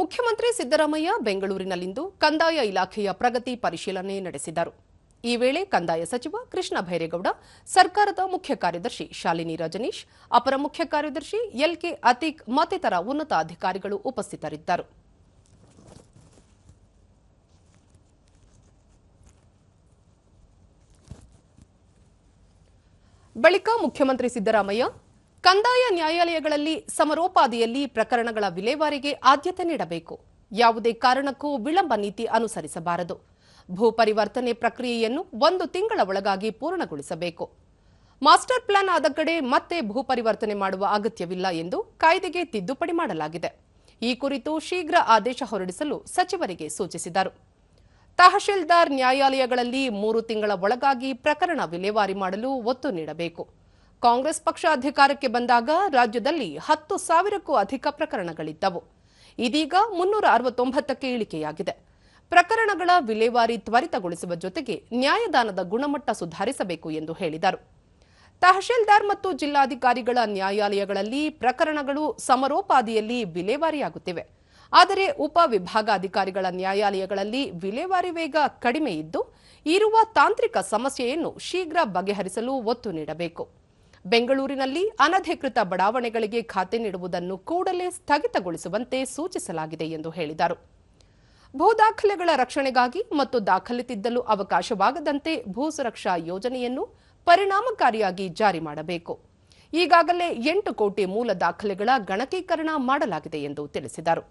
ಮುಖ್ಯಮಂತ್ರಿ ಸಿದ್ದರಾಮಯ್ಯ ಬೆಂಗಳೂರಿನಲ್ಲಿಂದು ಕಂದಾಯ ಇಲಾಖೆಯ ಪ್ರಗತಿ ಪರಿಶೀಲನೆ ನಡೆಸಿದರು. ಈ ವೇಳೆ ಕಂದಾಯ ಸಚಿವ ಕೃಷ್ಣ ಭೈರೇಗೌಡ, ಸರ್ಕಾರದ ಮುಖ್ಯ ಕಾರ್ಯದರ್ಶಿ ಶಾಲಿನಿ ರಜನೀಶ್, ಅಪರ ಮುಖ್ಯ ಕಾರ್ಯದರ್ಶಿ ಎಲ್ಕೆ ಅತೀಕ್ ಮತ್ತಿತರ ಉನ್ನತ ಅಧಿಕಾರಿಗಳು ಉಪಸ್ಥಿತರಿದ್ದರು. ಬಳಿಕ ಮುಖ್ಯಮಂತ್ರಿ ಸಿದ್ದರಾಮಯ್ಯ ಕಂದಾಯ ನ್ಯಾಯಾಲಯಗಳಲ್ಲಿ ಸಮರೋಪಾದಿಯಲ್ಲಿ ಪ್ರಕರಣಗಳ ವಿಲೇವಾರಿಗೆ ಆದ್ಯತೆ ನೀಡಬೇಕು. ಯಾವುದೇ ಕಾರಣಕ್ಕೂ ವಿಳಂಬ ನೀತಿ ಅನುಸರಿಸಬಾರದು. ಭೂ ಪರಿವರ್ತನೆ ಪ್ರಕ್ರಿಯೆಯನ್ನು ಒಂದು ತಿಂಗಳ ಒಳಗಾಗಿ ಪೂರ್ಣಗೊಳಿಸಬೇಕು. ಮಾಸ್ಟರ್ ಪ್ಲಾನ್ ಆದ ಕಡೆ ಮತ್ತೆ ಭೂ ಪರಿವರ್ತನೆ ಮಾಡುವ ಅಗತ್ಯವಿಲ್ಲ ಎಂದು ಕಾಯ್ದೆಗೆ ತಿದ್ದುಪಡಿ ಮಾಡಲಾಗಿದೆ. ಈ ಕುರಿತು ಶೀಘ್ರ ಆದೇಶ ಹೊರಡಿಸಲು ಸಚಿವರಿಗೆ ಸೂಚಿಸಿದರು. ತಹಶೀಲ್ದಾರ್ ನ್ಯಾಯಾಲಯಗಳಲ್ಲಿ ಮೂರು ತಿಂಗಳ ಒಳಗಾಗಿ ಪ್ರಕರಣ ವಿಲೇವಾರಿ ಮಾಡಲು ಒತ್ತು ನೀಡಬೇಕು. ಕಾಂಗ್ರೆಸ್ ಪಕ್ಷ ಅಧಿಕಾರಕ್ಕೆ ಬಂದಾಗ ರಾಜ್ಯದಲ್ಲಿ ಹತ್ತು ಸಾವಿರಕ್ಕೂ ಅಧಿಕ ಪ್ರಕರಣಗಳಿದ್ದವು. ಇದೀಗ ಮುನ್ನೂರ ಅರವತ್ತೊಂಬತ್ತಕ್ಕೆ ಇಳಿಕೆಯಾಗಿದೆ. ಪ್ರಕರಣಗಳ ವಿಲೇವಾರಿ ತ್ವರಿತಗೊಳಿಸುವ ಜೊತೆಗೆ ನ್ಯಾಯದಾನದ ಗುಣಮಟ್ಟ ಸುಧಾರಿಸಬೇಕು ಎಂದು ಹೇಳಿದರು. ತಹಶೀಲ್ದಾರ್ ಮತ್ತು ಜಿಲ್ಲಾಧಿಕಾರಿಗಳ ನ್ಯಾಯಾಲಯಗಳಲ್ಲಿ ಪ್ರಕರಣಗಳು ಸಮರೋಪಾದಿಯಲ್ಲಿ ವಿಲೇವಾರಿಯಾಗುತ್ತಿವೆ. ಆದರೆ ಉಪ ವಿಭಾಗಾಧಿಕಾರಿಗಳ ನ್ಯಾಯಾಲಯಗಳಲ್ಲಿ ವಿಲೇವಾರಿ ವೇಗ ಕಡಿಮೆ ಇದ್ದು, ಇರುವ ತಾಂತ್ರಿಕ ಸಮಸ್ಯೆಯನ್ನು ಶೀಘ್ರ ಬಗೆಹರಿಸಲು ಒತ್ತು ನೀಡಬೇಕು. ಬೆಂಗಳೂರಿನಲ್ಲಿ ಅನಧಿಕೃತ ಬಡಾವಣೆಗಳಿಗೆ ಖಾತೆ ನೀಡುವುದನ್ನು ಕೂಡಲೇ ಸ್ಥಗಿತಗೊಳಿಸುವಂತೆ ಸೂಚಿಸಲಾಗಿದೆ ಎಂದು ಹೇಳಿದರು. ಭೂ ದಾಖಲೆಗಳ ರಕ್ಷಣೆಗಾಗಿ ಮತ್ತು ದಾಖಲೆ ತಿದ್ದಲು ಅವಕಾಶವಾಗದಂತೆ ಭೂ ಸುರಕ್ಷಾ ಯೋಜನೆಯನ್ನು ಪರಿಣಾಮಕಾರಿಯಾಗಿ ಜಾರಿ ಮಾಡಬೇಕು. ಈಗಾಗಲೇ ಎಂಟು ಕೋಟಿ ಮೂಲ ದಾಖಲೆಗಳ ಗಣಕೀಕರಣ ಮಾಡಲಾಗಿದೆ ಎಂದು ತಿಳಿಸಿದರು.